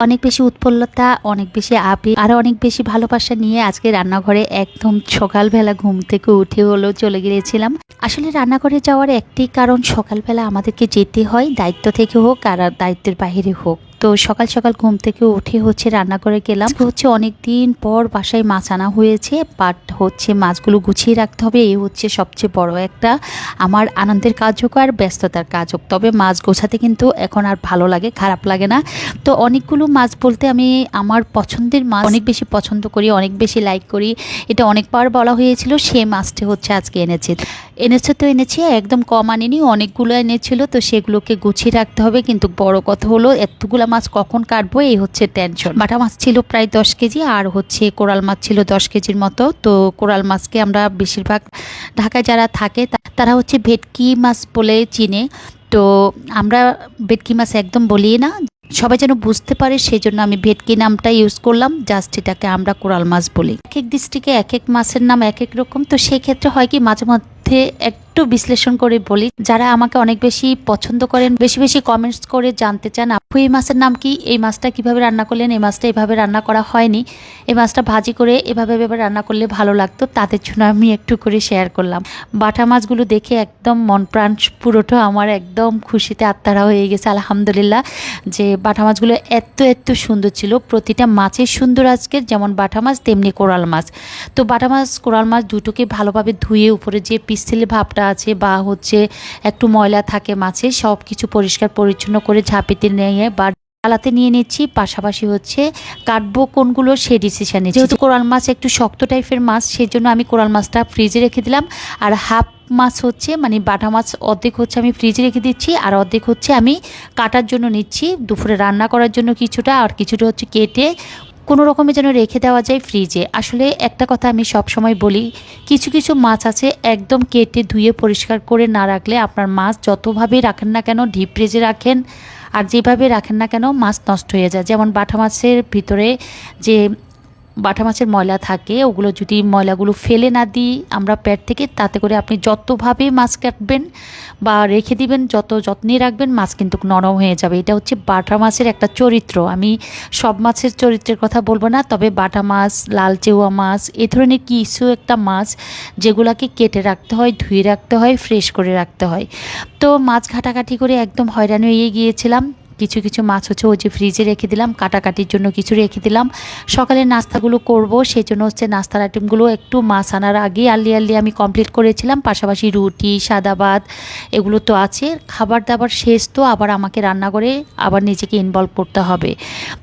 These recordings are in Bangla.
অনেক বেশি উৎফুল্লতা, অনেক বেশি আপি আর অনেক বেশি ভালোবাসা নিয়ে আজকে রান্নাঘরে একদম সকালবেলা ঘুম থেকে উঠে হলেও চলে গিয়েছিলাম। আসলে রান্নাঘরে যাওয়ার একটি কারণ সকালবেলা আমাদেরকে যেতে হয়, দায়িত্ব থেকে হোক আর দায়িত্বের বাহিরে হোক। তো সকাল সকাল ঘুম থেকে উঠে হচ্ছে রান্না করে গেলাম। হচ্ছে অনেক দিন পর বাসায় মাছ আনা হয়েছে বাট হচ্ছে মাছগুলো গুছিয়ে রাখতে হবে, এই হচ্ছে সবচেয়ে বড় একটা আমার আনন্দের কাজ হোক আর ব্যস্ততার কাজ হোক তবে মাছ গোছাতে কিন্তু এখন আর ভালো লাগে, খারাপ লাগে না। তো অনেকগুলো মাছ বলতে আমি আমার পছন্দের মাছ অনেক বেশি পছন্দ করি, অনেক বেশি লাইক করি। এটা অনেকবার বলা হয়েছিল, সে মাছটি হচ্ছে আজকে এনেছে। এনেছে তো এনেছে, একদম কম আনেনি, অনেকগুলো এনেছিল, তো সেগুলোকে গুছিয়ে রাখতে হবে। কিন্তু বড় কথা হলো, এতগুলো মাছ কখন কাটবো, এই হচ্ছে টেনশন বাটা মাছ ছিল প্রায় দশ কেজি, আর হচ্ছে কোরাল মাছ ছিল দশ কেজির মতো। তো কোরাল মাছকে আমরা বেশিরভাগ ঢাকায় যারা থাকে তারা হচ্ছে ভেটকি মাছ বলে চিনে। তো আমরা ভেটকি মাছ একদম বলি না। সবাই যেন বুঝতে পারে সেই জন্য আমি ভেটকি নামটা ইউজ করলাম। জাস্ট এটাকে আমরা কোরাল মাছ বলি। এক এক ডিস্ট্রিক্টে এক এক মাছের নাম এক এক রকম। তো সেই ক্ষেত্রে হয় কি, মাঝে মধ্যে একটু বিশ্লেষণ করে বলি, যারা আমাকে অনেক বেশি পছন্দ করেন, বেশি বেশি কমেন্টস করে জানতে চান, আপু, এই মাছের নাম কি? এই মাছটা কীভাবে রান্না করলেন? এই মাছটা এভাবে রান্না করা হয়নি। এই মাছটা ভাজি করে এভাবে এভাবে রান্না করলে ভালো লাগতো, তাদের জন্য আমি একটু করে শেয়ার করলাম। বাটা মাছগুলো দেখে একদম মন প্রাণ পুরোটা আমার একদম খুশিতে আত্মারা হয়ে গেছে, আলহামদুলিল্লাহ, যে বাটা মাছগুলো এত এত সুন্দর ছিল। প্রতিটা মাছের সুন্দর আজকের, যেমন বাটা মাছ, তেমনি কোরাল মাছ। তো বাটা মাছ, কোরাল মাছ দুটোকে ভালোভাবে ধুয়ে উপরে যে পিস্তলের ভাবটা আছে বা হচ্ছে একটু ময়লা থাকে মাছে সব কিছু পরিষ্কার পরিচ্ছন্ন করে ঝাঁপিতে নিয়ে বা ডালাতে নিয়ে নিচ্ছি। পাশাপাশি হচ্ছে কাটবো কোনগুলো সে ডিসিশন যেহেতু কোরাল মাছ একটু শক্ত টাইপের মাছ সেই জন্য আমি কোরাল মাছটা ফ্রিজে রেখে দিলাম। আর হাফ মাছ হচ্ছে মানে বাটা মাছ অর্ধেক হচ্ছে আমি ফ্রিজে রেখে দিচ্ছি। আর অর্ধেক হচ্ছে আমি কাটার জন্য নিচ্ছি। দুপুরে রান্না করার জন্য কিছুটা, আর কিছুটা হচ্ছে কেটে কোনো রকমে যেন রেখে দেওয়া যায় ফ্রিজে আসলে একটা কথা আমি সব সময় বলি, কিছু কিছু মাছ আছে একদম কেটে ধুয়ে পরিষ্কার করে না রাখলে আপনার মাছ যতভাবে রাখেন না কেন ডিপ ফ্রিজে রাখেন আর যেভাবে রাখেন না কেন মাছ নষ্ট হয়ে যায়। যেমন বাটা মাছের ভিতরে যে বাটা মাছের ময়লা থাকে, ওগুলো যদি ময়লাগুলো ফেলে না দিই, আমরা প্যাট থেকে, তাতে করে আপনি যতভাবে মাছ কাটবেন বা রেখে দিবেন, যত যত্নে রাখবেন, মাছ কিন্তু নরম হয়ে যাবে। এটা হচ্ছে বাটা মাছের একটা চরিত্র। আমি সব মাছের চরিত্রের কথা বলব না, তবে বাটা মাছ, লাল চেউয়া মাছ, এ ধরনের কিছু একটা মাছ যেগুলাকে কেটে রাখতে হয়, ধুয়ে রাখতে হয়, ফ্রেশ করে রাখতে হয়। তো মাছ ঘাটাঘাটি করে একদম হয়রান হয়ে গিয়েছিলাম। কিছু কিছু মাছ হচ্ছে ওই যে ফ্রিজে রেখে দিলাম, কাটাকাটির জন্য কিছু রেখে দিলাম। সকালে নাস্তাগুলো করব সেই জন্য হচ্ছে নাস্তার আইটেমগুলো একটু মাছ আনার আগে আর্লি আর্লি আমি কমপ্লিট করেছিলাম, পাশাপাশি রুটি, সাদা ভাত, এগুলো তো আছে। খাবার দাবার শেষ তো আবার আমাকে রান্না করে আবার নিজেকে ইনভলভ করতে হবে।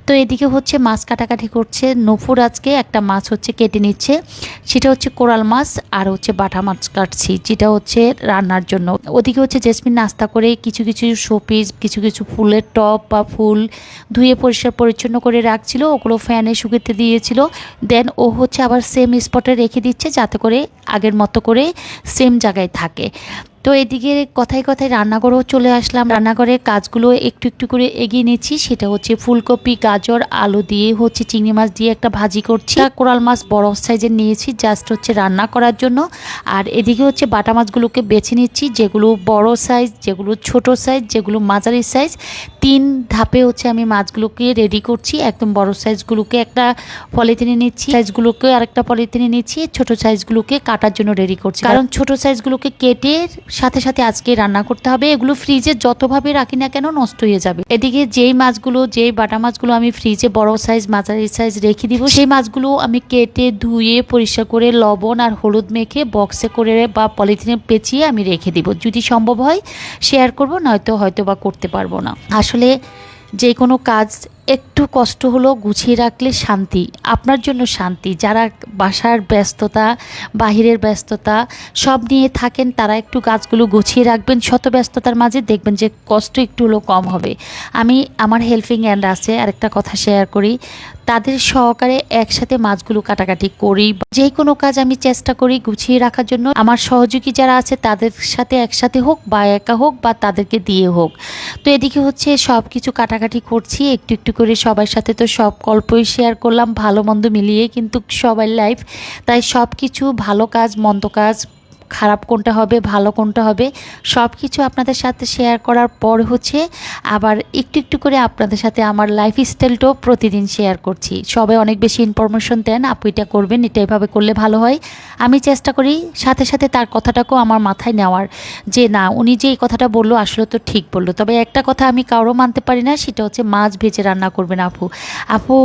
তো এদিকে হচ্ছে মাছ কাটাকাটি করছে। নফুর আজকে একটা মাছ হচ্ছে কেটে নিচ্ছে, সেটা হচ্ছে কোরাল মাছ আর হচ্ছে বাটা মাছ কাটছি, যেটা হচ্ছে রান্নার জন্য। ওদিকে হচ্ছে জেসমিন নাস্তা করে কিছু কিছু শোপিস কিছু কিছু ফুলের টব বা ফুল ধুয়ে পরিষ্কার পরিচ্ছন্ন করে রাখছিল, ওগুলো ফ্যানে শুকিয়ে দিয়েছিল। দেন ও হচ্ছে আবার সেম স্পটে রেখে দিচ্ছে যাতে করে আগের মতো করে সেম জায়গায় থাকে। তো এদিকে কথায় কথায় রান্নাঘরেও চলে আসলাম। রান্নাঘরের কাজগুলো একটু একটু করে এগিয়ে নিচ্ছি। সেটা হচ্ছে ফুলকপি, গাজর, আলু দিয়ে হচ্ছে চিংড়ি মাছ দিয়ে একটা ভাজি করছি। কোরাল মাছ বড় সাইজের নিয়েছি জাস্ট হচ্ছে রান্না করার জন্য। আর এদিকে হচ্ছে বাটা মাছগুলোকে বেছে নিচ্ছি, যেগুলো বড় সাইজ যেগুলো ছোট সাইজ যেগুলো মাঝারি সাইজ তিন ধাপে হচ্ছে আমি মাছগুলোকে রেডি করছি। একদম বড় সাইজগুলোকে একটা পলিথিনে নিচ্ছি। সাইজগুলোকে আরেকটা পলিথিনে নিচ্ছি। ছোট সাইজগুলোকে কাটার জন্য রেডি করছি। কারণ ছোট সাইজগুলোকে কেটে সাথে সাথে আজকে রান্না করতে হবে। এগুলো ফ্রিজে যতভাবে রাখি না কেন নষ্ট হয়ে যাবে। এদিকে যেই মাছগুলো, যেই বাটা মাছগুলো আমি ফ্রিজে বড় সাইজ মাঝারি সাইজ রেখে দিব, সেই মাছগুলো আমি কেটে ধুয়ে, পরিষ্কার করে লবণ আর হলুদ মেখে বক্সে করে বা পলিথিনে পেঁচিয়ে আমি রেখে দিব। যদি সম্ভব হয় শেয়ার করব, নয়তো হয়তো বা করতে পারব না। আসলে যে কোনো কাজ একটু কষ্ট হলো গুছিয়ে রাখলে শান্তি, আপনার জন্য শান্তি। যারা বাসার ব্যস্ততা, বাহিরের ব্যস্ততা সব নিয়ে থাকেন, তারা একটু গাছগুলো গুছিয়ে রাখবেন। শত ব্যস্ততার মাঝে দেখবেন যে কষ্ট একটু হলেও কম হবে। আমি আমার হেল্পিং অ্যান্ড আছে, আরেকটা কথা শেয়ার করি। তাদের সহকারে একসাথে মাছগুলো কাটাকাটি করি। যে কোনো কাজ আমি চেষ্টা করি গুছিয়ে রাখার জন্য। আমার সহযোগী যারা আছে, তাদের সাথে একসাথে হোক বা একা হোক বা তাদেরকে দিয়ে হোক। তো এদিকে হচ্ছে সব কিছু কাটাকাটি করছি। একটু একটু করে সবার সাথে তো সব গল্পই শেয়ার করলাম, ভালো মন্দ মিলিয়ে। কিন্তু সবার লাইফ তাই সব কিছু ভালো কাজ, মন্দ কাজ খারাপ কোনটা হবে, ভালো কোনটা হবে সব কিছু আপনাদের সাথে শেয়ার করার পর হচ্ছে আবার একটু একটু করে আপনাদের সাথে আমার লাইফ স্টাইলটাও প্রতিদিন শেয়ার করছি। সবাই অনেক বেশি ইনফরমেশন দেন, আপু এটা করবেন, এটা এভাবে করলে ভালো হয়। আমি চেষ্টা করি সাথে সাথে তার কথাটাকেও আমার মাথায় নেওয়ার যে না, উনি যে এই কথাটা বলল আসলে তো ঠিক বলল। তবে একটা কথা আমি কারও মানতে পারি না, সেটা হচ্ছে মাছ ভেজে রান্না করবেন আপু। আপু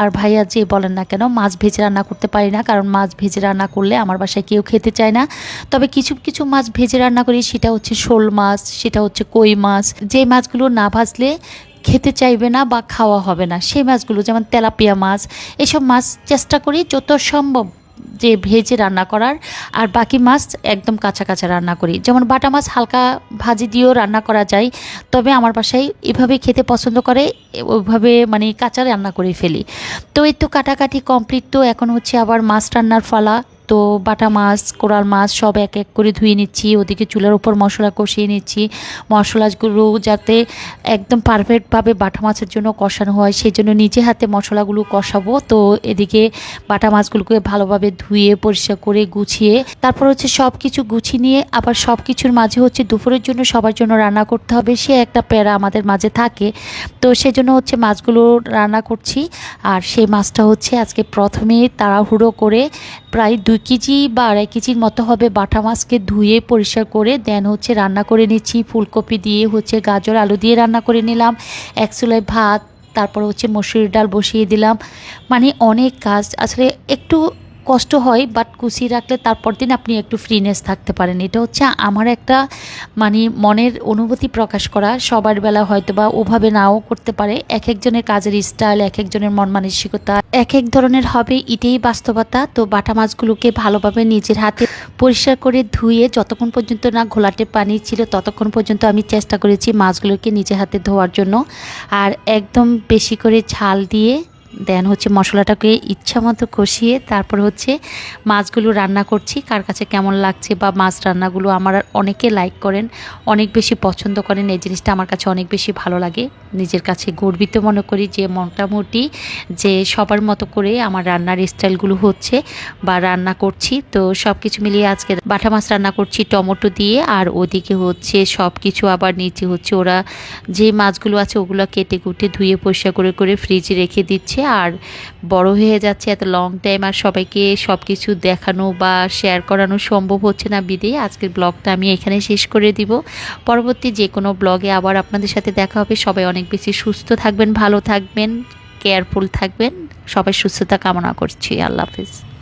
আর ভাইয়া যে বলেন না কেন, মাছ ভেজে রান্না করতে পারি না, কারণ মাছ ভেজে রান্না করলে আমার বাসায় কেউ খেতে চায় না। তবে কিছু কিছু মাছ ভেজে রান্না করি, সেটা হচ্ছে শোল মাছ, সেটা হচ্ছে কই মাছ। যে মাছগুলো না ভাজলে খেতে চাইবে না বা খাওয়া হবে না, সেই মাছগুলো যেমন তেলাপিয়া মাছ, এসব মাছ চেষ্টা করি যত সম্ভব যে ভেজে রান্না করার, আর বাকি মাছ একদম কাঁচা কাঁচা রান্না করি। যেমন বাটা মাছ হালকা ভাজি দিয়েও রান্না করা যায়, তবে আমার বাসায় এভাবে খেতে পছন্দ করে ওইভাবে মানে কাঁচা রান্না করে ফেলি। তো এই তো কাটাকাটি কমপ্লিট, তো এখন হচ্ছে আবার মাছ রান্নার ফালা তো বাটা মাছ, কোরাল মাছ সব এক এক করে ধুয়ে নিচ্ছি। ওদিকে চুলার উপর মশলা কষিয়ে নিচ্ছি। মশলাগুলো যাতে একদম পারফেক্টভাবে বাটা মাছের জন্য কষানো হয় সেই জন্য নিজে হাতে মশলাগুলো কষাবো। তো এদিকে বাটা মাছগুলোকে ভালোভাবে ধুয়ে, পরিষ্কার করে গুছিয়ে, তারপর হচ্ছে সব কিছু গুছিয়ে নিয়ে আবার সব কিছুর মাঝে হচ্ছে দুপুরের জন্য সবার জন্য রান্না করতে হবে। সে একটা প্যারা আমাদের মাঝে থাকে। তো সেজন্য হচ্ছে মাছগুলো রান্না করছি। আর সেই মাছটা হচ্ছে আজকে প্রথমে তাড়াহুড়ো করে প্রায় দুই কেজি বা আড়াই কেজির মতো হবে বাটা মাছকে ধুয়ে পরিষ্কার করে, দেন হচ্ছে রান্না করে নিচ্ছি। ফুলকপি দিয়ে হচ্ছে গাজর, আলু দিয়ে রান্না করে নিলাম। এক চুলায় ভাত, তারপর হচ্ছে মসুরির ডাল বসিয়ে দিলাম। মানে অনেক কাজ। আসলে একটু কষ্ট হয় বাট কুচিয়ে রাখলে তারপর দিন আপনি একটু ফ্রিনেস থাকতে পারেন। এটা হচ্ছে আমার একটা মানে মনের অনুভূতি প্রকাশ করা। সবার বেলা হয়তো বা ওভাবে নাও করতে পারে। এক একজনের কাজের স্টাইল এক একজনের মন মানসিকতা, এক এক ধরনের হবে, এটাই বাস্তবতা। তো বাটা মাছগুলোকে ভালোভাবে নিজের হাতে পরিষ্কার করে ধুয়ে যতক্ষণ পর্যন্ত না ঘোলাটে পানি ছিল, ততক্ষণ পর্যন্ত আমি চেষ্টা করেছি মাছগুলোকে নিজের হাতে ধোয়ার জন্য। আর একদম বেশি করে ঝাল দিয়ে দেন হচ্ছে মশলাটাকে ইচ্ছা মতো কষিয়ে তারপর হচ্ছে মাছগুলো রান্না করছি, কার কাছে কেমন লাগছে বা মাছ রান্নাগুলো আমার অনেকে লাইক করেন, অনেক বেশি পছন্দ করেন, এই জিনিসটা আমার কাছে অনেক বেশি ভালো লাগে। নিজের কাছে গর্বিত মনে করি যে মোটামুটি যে সবার মতো করে আমার রান্নার স্টাইলগুলো হচ্ছে বা রান্না করছি। তো সব কিছু মিলিয়ে আজকে বাটা মাছ রান্না করছি, টমেটো দিয়ে আর ওদিকে হচ্ছে সব কিছু আবার নিচে হচ্ছে ওরা যে মাছগুলো আছে ওগুলো কেটে কুটে ধুয়ে পরিষ্কার করে করে ফ্রিজে রেখে দিচ্ছে। আর বড় হয়ে যাচ্ছে এত লং টাইম আর সবাইকে সব কিছু দেখানো বা শেয়ার করানো সম্ভব হচ্ছে না বিদে আজকের ব্লগটা আমি এখানে শেষ করে দিব। পরবর্তী যে কোনো ব্লগে আবার আপনাদের সাথে দেখা হবে। সবাই অনেক বেশি সুস্থ থাকবেন, ভালো থাকবেন কেয়ারফুল থাকবেন। সবাই সুস্থতা কামনা করছি। আল্লাহ হাফিজ।